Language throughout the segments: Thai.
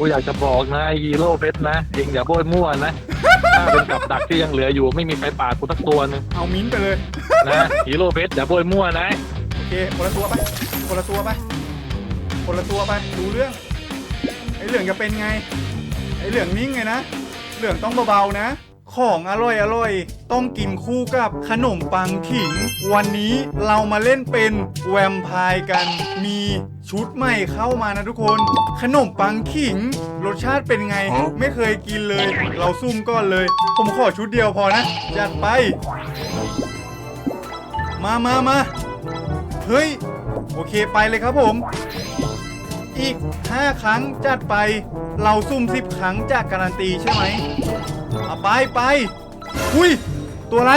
กูอยากจะบอกนะไอ้ฮีโร่เพชรนะเองอย่าโบยมั่วนะ ถ้าเป็นกับดักที่ยังเหลืออยู่ไม่มีใครปาดกูสักตัวหนึงเอามิ้นท์ไปเลย นะฮีโร่เพชรอย่าโบยมั่วนะ โอเคคนละตัวไปคนละตัวไปคนละตัวไปดูเรื่อง ไอ้เหลืองจะเป็นไง ไอ้เหลืองนิ่งไงนะ เหลืองต้องเบาๆนะ ของอร่อยอร่อย ต้องกินคู่กับขนมปังขิง วันนี้เรามาเล่นเป็นแวมไพร์กัน มี ชุดใหม่เข้ามานะทุกคน ขนมปังขิง รสชาติเป็นไง ไม่เคยกินเลย เราซุ่มก่อนเลย ผมขอชุดเดียวพอนะ จัดไป มามามาเฮ้ย โอเคไปเลยครับผม อีก 5 ครั้งจัดไป เราซุ่ม10 ครั้งจากการันตีใช่ไหมเอาไปไป อุ้ย ตัวอะไร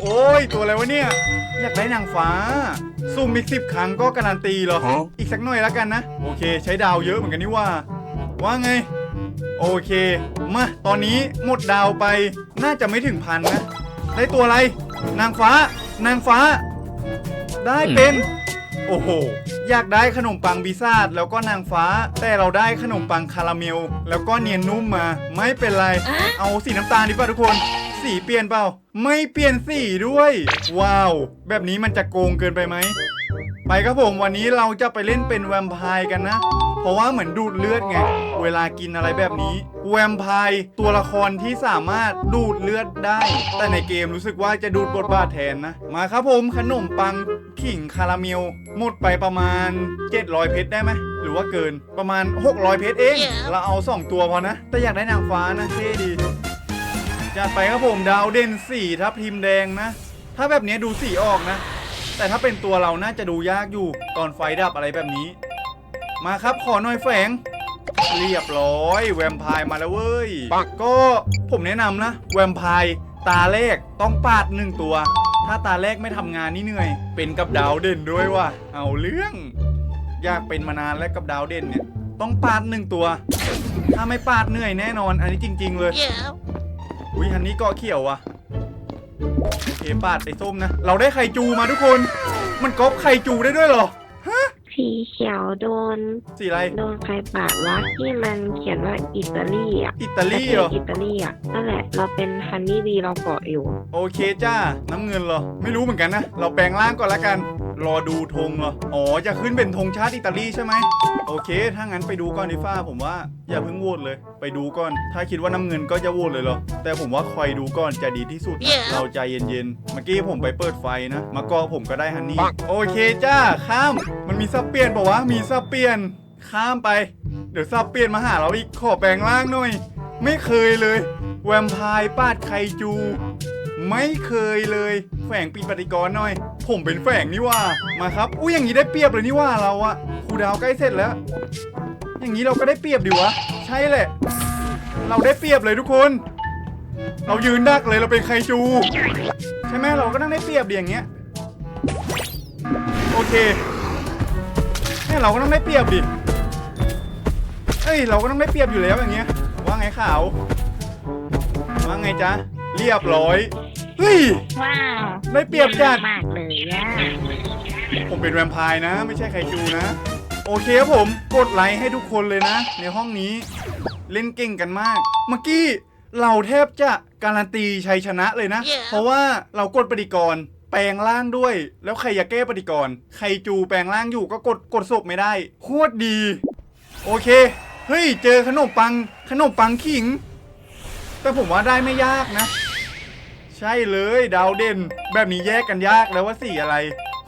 โอ้ย ตัวอะไรวะเนี่ย อยากได้นางฟ้าซุ่มอีก10ครั้งก็การันตีเหรอ อีกสักหน่อยแล้วกันนะ โอเค ใช้ดาวเยอะเหมือนกันนี่ว่า ว่าไง โอเค มา ตอนนี้หมดดาวไป น่าจะไม่ถึงพันนะ ได้ตัวอะไร นางฟ้า นางฟ้า ได้เป็น โอ้โห อยากได้ขนมปังบิซ่าจแล้วก็นางฟ้า แต่เราได้ขนมปังคาราเมล แล้วก็เนียนนุ่มมา ไม่เป็นไร เอาสีน้ำตาลดีกว่าทุกคน สีเปลี่ยนเปล่า ไม่เปลี่ยนสีด้วย ว้าว แบบนี้มันจะโกงเกินไปไหม ไปครับผมวันนี้เราจะไปเล่นเป็นแวมไพร์กันนะ เพราะว่าเหมือนดูดเลือดไง เวลากินอะไรแบบนี้ แวมไพร์ตัวละครที่สามารถดูดเลือดได้ แต่ในเกมรู้สึกว่าจะดูดบทบาทแทนนะ มาครับผมขนมปังขิงคาราเมลหมดไปประมาณ 700 เพชรได้ไหมหรือว่าเกินประมาณ 600 เพชรเอง เราเอา 2 ตัวพอนะ แต่อยากได้นางฟ้านะเท่ดี จัดไปครับผมดาวเด่นสีทับทิมแดงนะ ถ้าแบบนี้ดูสีออกนะ แต่ถ้าเป็นตัวเราน่าจะดูยากอยู่ตอนไฟดับอะไรแบบนี้ มาครับขอหน่อยแฝง เรียบร้อย แวมไพร์มาแล้วเว้ย ก็ผมแนะนำนะ แวมไพร์ตาแรกต้องปาดหนึ่งตัว ถ้าตาแรกไม่ทำงานนี่เหนื่อย เป็นกับดาวเด่นด้วยว่ะเอาเรื่องอยากเป็นมานานแล้วกับดาวเด่นเนี่ยต้องปาดหนึ่งตัว ถ้าไม่ปาดเหนื่อยแน่นอน อันนี้จริง ๆ เลย อุ้ยอันนี้เกาะเขียวว่ะโอเคปาดไอ้ส้มนะ เราได้ไข่จูมาทุกคน มันก๊อปไข่จูได้ด้วยเหรอ สีเขียวโดน สีอะไร โดนใครปาดวะที่มันเขียนว่าอิตาลีอะอิตาลีเหรอประเทศอิตาลีอะนั่นแหละเราเป็นฮันนี่ดีเราเกาะอยู่ โอเคจ้า น้ำเงินเหรอ ไม่รู้เหมือนกันนะ เราแปลงร่างก่อนละกัน รอดูธงเหรออ๋อ จะขึ้นเป็นธงชาติอิตาลีใช่ไหม โอเค ถ้างั้นไปดูก่อนดิฟ้าผมว่าอย่าเพิ่งโหวตเลย ไปดูก่อน ถ้าคิดว่าน้ำเงินก็จะโหวตเลยเหรอ แต่ผมว่าคอยดูก่อนจะดีที่สุดนะเราใจเย็นๆ เมื่อกี้ผมไปเปิดไฟนะ มาก็ผมก็ได้ฮันนี่ โอเคจ้า ข้าม มันมีซับเปลี่ยนปะวะ มีซับเปลี่ยน ข้ามไป เดี๋ยวซับเปลี่ยนมาหาเราอีก ขอแปลงร่างหน่อย ไม่เคยเลย แวมไพร์ปาดไคจู ไม่เคยเลย แฝงปีปฏิกรณ์หน่อย ผมเป็นแฝงนี่ว่า มาครับ อุ้ยอย่างนี้ได้เปรียบเลยนี่ว่าเราอะครูดาวใกล้เสร็จแล้ว อย่างนี้เราก็ได้เปรียบดิวะ ใช่แหละ เราได้เปรียบเลยทุกคน เรายืนดักเลยเราเป็นไคจู ใช่ไหมเราก็ต้องได้เปรียบดิอย่างเงี้ย โอเคเนี่ยเราก็ต้องได้เปรียบดิ เอ้ยเราก็ต้องได้เปรียบอยู่แล้วอย่างเงี้ย ว่าไงขาว ว่าไงจ๊ะ เรียบร้อย เฮ้ย ว้าวได้เปรียบจัด มากเลยย่าผมเป็นแวมไพร์นะ ไม่ใช่ไคจูนะ โอเคครับผมกดไลค์ให้ทุกคนเลยนะ ในห้องนี้เล่นเก่งกันมาก เมื่อกี้เราแทบจะการันตีชัยชนะเลยนะ เพราะว่าเรากดปฏิกรณ์แปลงร่างด้วย แล้วใครอยากแก้ปฏิกรณ์ใครจูแปลงร่างอยู่ก็กดกดศพไม่ได้โคตรดี โอเค เฮ้ย เจอขนมปังขนมปังขิง แต่ผมว่าได้ไม่ยากนะ ใช่เลยดาวเด่น แบบนี้แยกกันยากแล้วว่าสีอะไร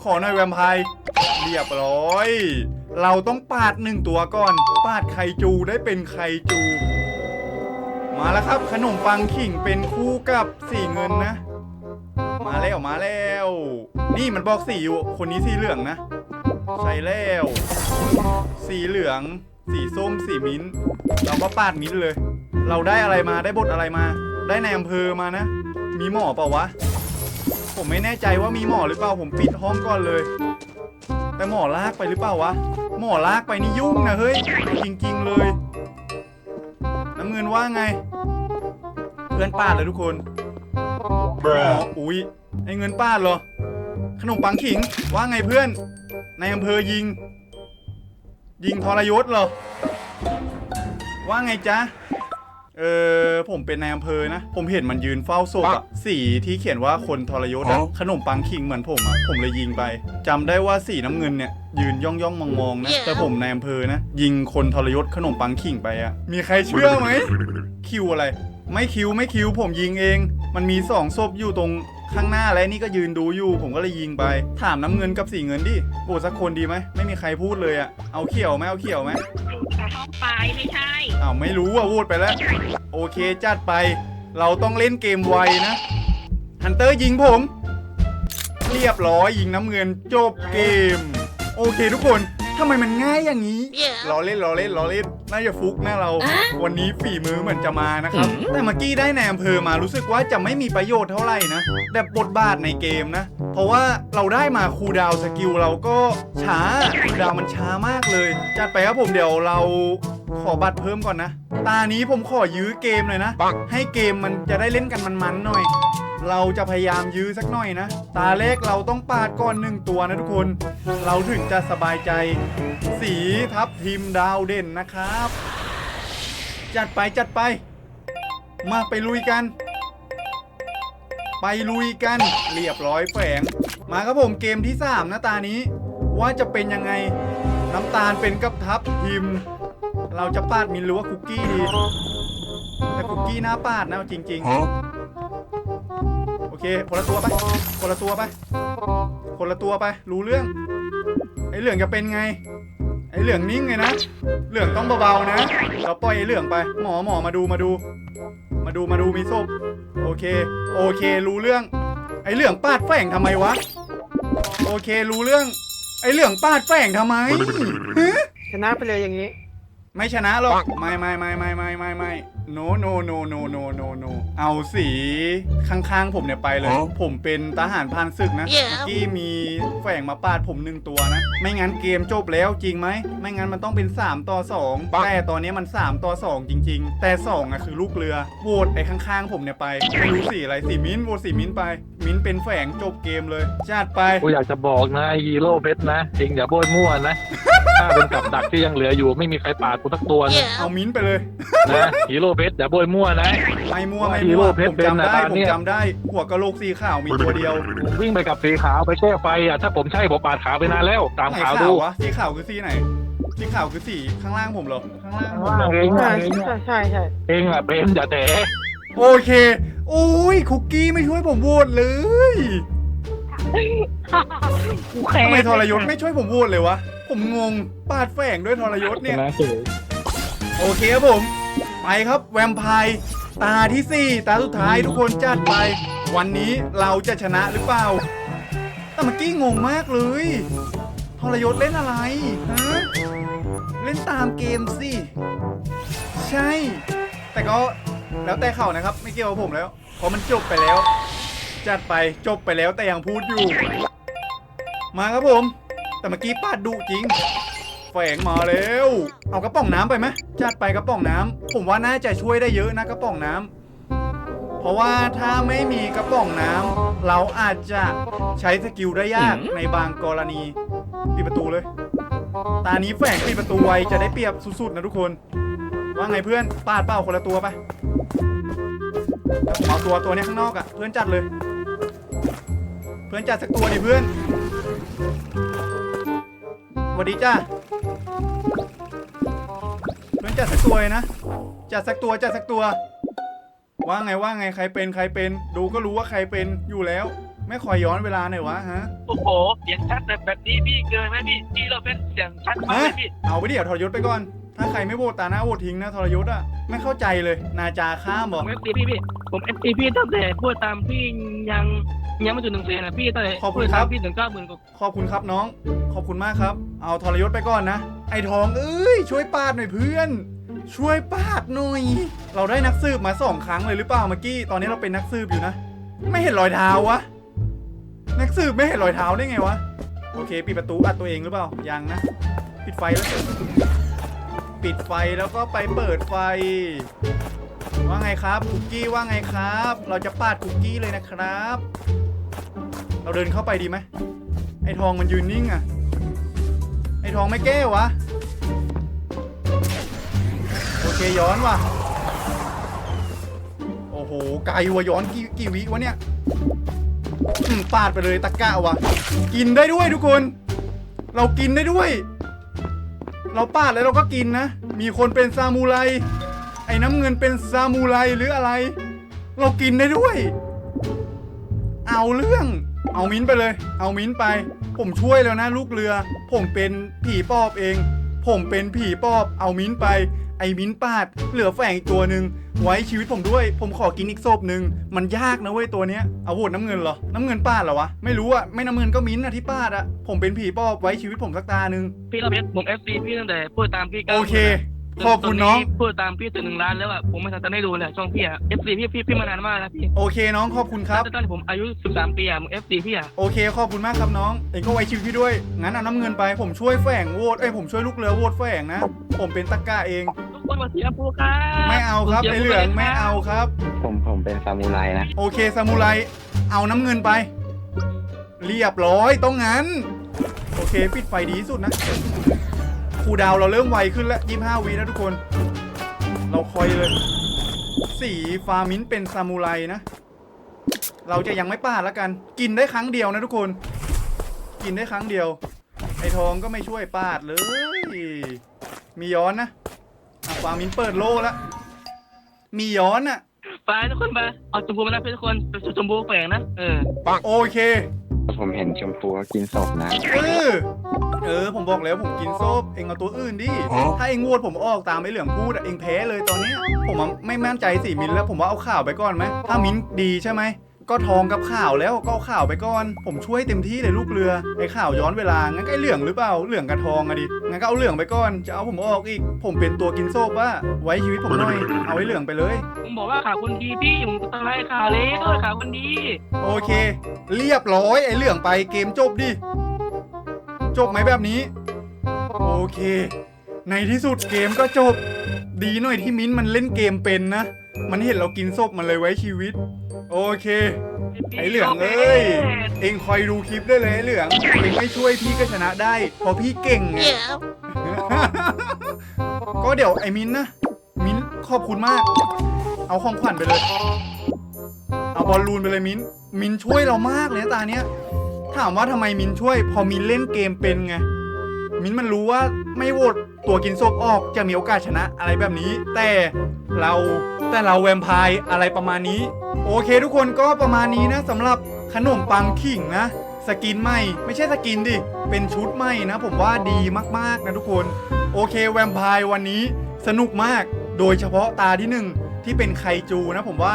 ขอหน่อยแวมไพร์เรียบร้อย เราต้องปาดหนึ่งตัวก่อน ปาดไข่จูได้เป็นไข่จู มาแล้วครับ ขนมปังขิงเป็นคู่กับสีเงินนะ มาแล้วมาแล้ว นี่มันบอกสีอยู่ คนนี้สีเหลืองนะ ใช่แล้ว สีเหลือง สีส้มสีมิ้นท์เราก็ปาดมิ้นท์เลย เราได้อะไรมาได้บทอะไรมา ได้ในอำเภอมานะ มีหมอเปล่าวะ ผมไม่แน่ใจว่ามีหมอหรือเปล่า ผมปิดห้องก่อนเลย แต่หมอลากไปหรือเปล่าวะ หมอลากไปนี่ยุ่งนะเฮ้ยจริงๆเลย น้ำเงินว่าไง เพื่อนป้าดเลยทุกคนหมออุ๊ยไอเงินป้าดเหรอ ขนมปังขิง ว่าไงเพื่อน ในอำเภอยิง ยิงทรยศเหรอ ว่าไงจ๊ะ เออผมเป็นนายอำเภอนะ ผมเห็นมันยืนเฝ้าศพอะสีที่เขียนว่าคนทรยศอะขนมปังคิงเหมือนผมอะผมเลยยิงไปจำได้ว่าสีน้ำเงินเนี่ยยืนย่องย่องมองมองๆนะแต่ผมนายอำเภอนะ ยิงคนทรยศขนมปังคิงไปอะมีใครเชื่อไหมคิวอะไร ไม่คิวไม่คิวผมยิงเอง มันมีสองศพอยู่ตรง ข้างหน้าและนี่ก็ยืนดูอยู่ ผมก็เลยยิงไป ถามน้ำเงินกับสีเงินดิโบสักคนดีไหมไม่มีใครพูดเลยอะเอาเขียวไหมเอาเขียวไหมเข้าไปไม่ใช่อ้าวไม่รู้อะพูดไปแล้ว โอเคจัดไป เราต้องเล่นเกมไวนะฮันเตอร์ยิงผม เรียบร้อยยิงน้ำเงินจบเกม โอเคทุกคน ทำไมมันง่ายอย่างนี้รอเล่นรอเล่นรอเล่นน่าจะฟุกนะเรา วันนี้ฝีมือเหมือนจะมานะครับ แต่เมื่อกี้ได้ในอำเภอมารู้สึกว่าจะไม่มีประโยชน์เท่าไหร่นะแบบบทบาทในเกมนะ เพราะว่าเราได้มาคูลดาวน์สกิลเราก็ช้าคูลดาวน์มันช้ามากเลย จัดไปครับผมเดี๋ยวเรา ขอบัตรเพิ่มก่อนนะ ตานี้ผมขอยื้อเกมเลยนะ ให้เกมมันจะได้เล่นกันมันๆหน่อย เราจะพยายามยื้อสักหน่อยนะ ตาแรกเราต้องปาดก่อนหนึ่งตัวนะทุกคน เราถึงจะสบายใจ สีทับทีมดาวเด่นนะครับ จัดไปจัดไป มาไปลุยกัน ไปลุยกัน เรียบร้อยแฝง มาครับผมเกมที่3นะตานี้ ว่าจะเป็นยังไง น้ำตาลเป็นกับทับทีม เราจะปาดมินหรือว่าคุกกี้ดี แต่คุกกี้หน้าปาดนะเอาจริง ๆ โอเค คนละตัวไป คนละตัวไป คนละตัวไป รู้เรื่อง ไอ้เหลืองจะเป็นไง ไอ้เหลืองนิ่งไงนะ เหลืองต้องเบาๆนะ เราปล่อยไอ้เหลืองไป หมอหมอมาดูมาดู มาดูมาดูมีศพ โอเค โอเค รู้เรื่อง ไอ้เหลืองปาดแฝงทำไมวะ โอเค รู้เรื่อง ไอ้เหลืองปาดแฝงทำไมฮะชนะไปเลยอย่างนี้ ไม่ชนะหรอก ไม่ไม่ไม่ไม่ไม่ไม่ไม่ no no no no no no no เอาสีข้างๆผมเนี่ยไปเลย ผมเป็นทหารพรานศึกนะเมื่อกี้มีแฝงมาปาดผมหนึ่งตัวนะ ไม่งั้นเกมจบแล้วจริงไหม ไม่งั้นมันต้องเป็น 3 ต่อ 2 แต่ตอนนี้มัน 3 ต่อ 2 จริง ๆ แต่ 2อะคือลูกเรือ โหวตไอ้ข้างๆผมเนี่ยไปไม่รู้สีอะไรสีมิ้นท์โหวตสีมิ้นท์ไป มิ้นท์เป็นแฝงจบเกมเลยจัดไป กูอยากจะบอกนะไอ้ฮีโร่เพชรนะเองอย่าโบยมั่วนะ ถ้าเป็นกับดักที่ยังเหลืออยู่ไม่มีใครปาดกูสักตัวนะเอามิ้นท์ไปเลย นะฮีโร่เพชรอย่าโบยมั่วนะไม่มั่วไม่ฮีมั่โร่วเพชผรมเป็นจำได้นะตอนผมเนี้ยจำได้ หัวกะโหลกสีขาวมีตัวเดียววิ่งไปกับสีขาวไปแก้ไฟอะถ้าผมใช่ผมปาดขาวไปนานแล้วตามไหนข่าวขาดูววะสีขาวคือสีไหน สีขาวคือสีข้างล่างผมเหรอ ข้างล่างว่าเองใช่อะเองใช่อะใช่ใช่เองอะเป็นอย่าแต่โอเค โอ้ย คุกกี้ไม่ช่วยผมโหวตเลย กูแค้นทำไมทรยศไม่ช่วยผมโหวตเลยวะ ผมงงปาดแฝงด้วยทรยศเนี่ยนะโอเคครับผม ไปครับแวมไพร์ตาที่ 4 ตาสุดท้ายทุกคนจัดไป วันนี้เราจะชนะหรือเปล่า แต่เมื่อกี้งงมากเลยทรยศเล่นอะไรฮะเล่นตามเกมสิ ใช่ แต่ก็แล้วแต่เขานะครับ ไม่เกี่ยวกับผมแล้วเพราะมันจบไปแล้ว จัดไปจบไปแล้วแต่ยังพูดอยู่ มาครับผม แต่เมื่อกี้ปาดดุจริง แฝงมาแล้ว เอากระป๋องน้ำไปไหมจัดไปกระป๋องน้ำผมว่าน่าจะช่วยได้เยอะนะกระป๋องน้ำเพราะว่าถ้าไม่มีกระป๋องน้ำเราอาจจะใช้สกิลได้ยากในบางกรณีปิดประตูเลย ตานี้แฝงปิดประตูไวจะได้เปรียบสุดๆนะทุกคน ว่าไงเพื่อนปาดเป้าคนละตัวไปเอาตัวตัวเนี้ยข้างนอกอะ่ะ เพื่อนจัดเลย เพื่อนจัดสักตัวดิเพื่อนส วัสดีจ้าเพื่อนจัดสักตัวเลยนะ จัดสักตัวจัดสักตัว ว่าไงว่าไงใครเป็นใครเป็น ดูก็รู้ว่าใครเป็นอยู่แล้ว ไม่คอยย้อนเวลาหน่อยวะฮะโอ้โหเสียงชัดแบบแบบนี้พี่เกินไหมพี่พี่เราเป็นเสียงชัดมากเลยพี่ เอาไปเดี๋ยวทรยศไปก่อน ถ้าใครไม่โหวตตาหน้าโหวตทิ้งนะทรยศอะไม่เข้าใจเลย นาจาข้ามบผอกมเอฟซีพี่พี่ผมเอฟซีพี่ตั้งแต่พูดตามพี่ยังยังไม่ถึงหนึ่งเซนนะพี่ตั้งแต่ขอบคุพูณดครัตาบมพี่ถึงเก้าหมื่นกว่าขอบคุณครับน้อง ขอบคุณมากครับ เอาทรยศไปก่อนนะ ไอทองเอ้ยช่วยปาดหน่อยเพื่อน ช่วยปาดหน่อย เราได้นักสืบมาสองครั้งเลยหรือเปล่าเมื่อกี้ตอนนี้เราเป็นนักสืบอยู่นะ ไม่เห็นรอยเท้าวะนักสืบไม่เห็นรอยเท้าได้ไงวะโอเคปิดประตูอัดตัวเองหรือเปล่ายังนะ ปิดไฟแล้ว ปิดไฟแล้วก็ไปเปิดไฟ ว่าไงครับคุกกี้ว่าไงครับ เราจะปาดคุกกี้เลยนะครับ เราเดินเข้าไปดีไหมไอ้ทองมันยืนนิ่งอะไอ้ทองไม่แก้วะโอเคย้อนว่ะโอ้โหไกลว่ะย้อนกี่กี่วิวะเนี่ยปาดไปเลยตะกะว่ะกินได้ด้วยทุกคน เรากินได้ด้วย เราปาดแล้วเราก็กินนะ มีคนเป็นซามูไร ไอ้น้ำเงินเป็นซามูไรหรืออะไร เรากินได้ด้วย เอาเรื่อง เอามิ้นไปเลย เอามิ้นไป ผมช่วยแล้วนะลูกเรือ ผมเป็นผีปอบเอง ผมเป็นผีปอบเอามิ้นไป ไอ้มิ้นปาด เหลือแฝงอีกตัวหนึ่งไว้ชีวิตผมด้วย ผมขอกินอีกศพหนึ่งมันยากนะเว้ยตัวเนี้ยเอาโหวตน้ำเงินเหรอ น้ำเงินปาดเหรอวะ ไม่รู้อะไม่น้ำเงินก็มิ้นท์อะที่ปาดอะผมเป็นผีปอบไว้ชีวิตผมสักตาหนึ่งพี่เราเพชรผมเอฟซีพี่ตั้งแต่พูดตามพี่ก้าวโอเค ขอบคุณน้อง พูดตามพี่ถึงหนึ่งล้านแล้วอะผมไม่ทันจะได้ดูเลยช่องพี่อะเอฟซีพี่พี่พี่มานานมากนะพี่โอเคน้องขอบคุณครับ ตั้งแต่ผมอายุ 13 ปีอะเอฟซีพี่อะโอเคขอบคุณมากครับน้องเองก็ไว้ชีวิตพี่ด้วย งั้นเอาน้ำเงินไปผมช่วยแฝงโหวตเอ้ยผมช่วยลูกเรือโหวตแฝงนะ ผมเป็นตะกร้าเอง ทุกคนมาเสียพูครับ ไม่เอาครับสียไอพูเหลืองปไม่เอาครับ ผมผมเป็นซามูไรนะ โอเคซามูไรเอาน้ำเงินไป เรียบร้อยต้องงั้น โอเค ปิดไฟดีที่สุดนะ ครูดาวเราเริ่มไวขึ้นแล้ว25วีนะทุกคน เราคอยเลย สีฟ้ามิ้นท์เป็นซามูไรนะ เราจะยังไม่ปาดแล้วกัน กินได้ครั้งเดียวนะทุกคน กินได้ครั้งเดียว ไอทองก็ไม่ช่วยปาดเลย มีย้อนนะอะฟ้ามิ้นท์เปิดโล่แล้ว มีย้อนอะไปทุกคนไป เอาชมพูมานะพี่ทุกคนเป็นชมพูแฝงนะ เออ โอเค ผมเห็นชมพูเขากินศพนะ เออเออ ผมบอกแล้วผมกินโซบเองเอาตัวอื่นดิ ถ้าเองโหวตผมออกตามไอ้เหลืองพูดอะเองแพ้เลยตอนเนี้ยผมอะไม่มั่นใจสีมินแล้วผมว่าเอาข่าวไปก่อนไหมถ้ามินดีใช่ไหม ก็ทองกับข่าวแล้วก็เอาข่าวไปก่อน ผมช่วยเต็มที่เลยลูกเรือไอ้ข่าวย้อนเวลางั้นก็ไอ้เหลืองหรือเปล่าเหลืองกับทองอะดิงั้นก็เอาเหลืองไปก่อนจะเอาผมออกอีก ผมเป็นตัวกินโซบว่าไว้ชีวิตผมหน่อยเอาไอ้เหลืองไปเลย ผมบอกว่าข่าวคนดีพี่ผมทำให้ข่าวเลยเออข่าวคนดีโอเค เรียบร้อยไอ้เหลืองไปเกมจบดิจบไหมแบบนี้ โอเค ในที่สุดเกมก็จบ ดีหน่อยที่มิ้นท์มันเล่นเกมเป็นนะ มันเห็นเรากินศพมันเลยไว้ชีวิต โอเค ไอ้เหลืองเอ้ย เองคอยดูคลิปได้เลยไอ้เหลือง เองไม่ช่วยพี่ก็ชนะได้เพราะพี่เก่งไง ก็เดี๋ยวไอ้มิ้นท์นะ มิ้นท์ขอบคุณมาก เอาของขวัญไปเลย เอาบอลลูนไปเลยมิ้นท์มิ้นท์ช่วยเรามากเลยนะตาเนี้ย ถามว่าทำไมมิ้นท์ช่วย พอมิ้นท์เล่นเกมเป็นไง มิ้นท์มันรู้ว่าไม่โหวต ตัวกินศพออกจะมีโอกาสชนะอะไรแบบนี้ แต่เราแต่เราแวมไพร์อะไรประมาณนี้ โอเคทุกคนก็ประมาณนี้นะสำหรับขนมปังขิงนะสกินใหม่ไม่ใช่สกินดิ เป็นชุดใหม่นะ ผมว่าดีมากๆนะทุกคน โอเคแวมไพร์วันนี้สนุกมากโดยเฉพาะตาที่หนึ่งที่เป็นไคจูนะผมว่า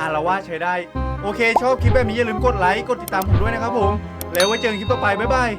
อารวาใช้ได้ โอเค ชอบคลิปแบบนี้อย่าลืมกดไลค์ กดติดตามผมด้วยนะครับผม แล้วไว้เจอกันคลิปต่อไป บ๊ายบาย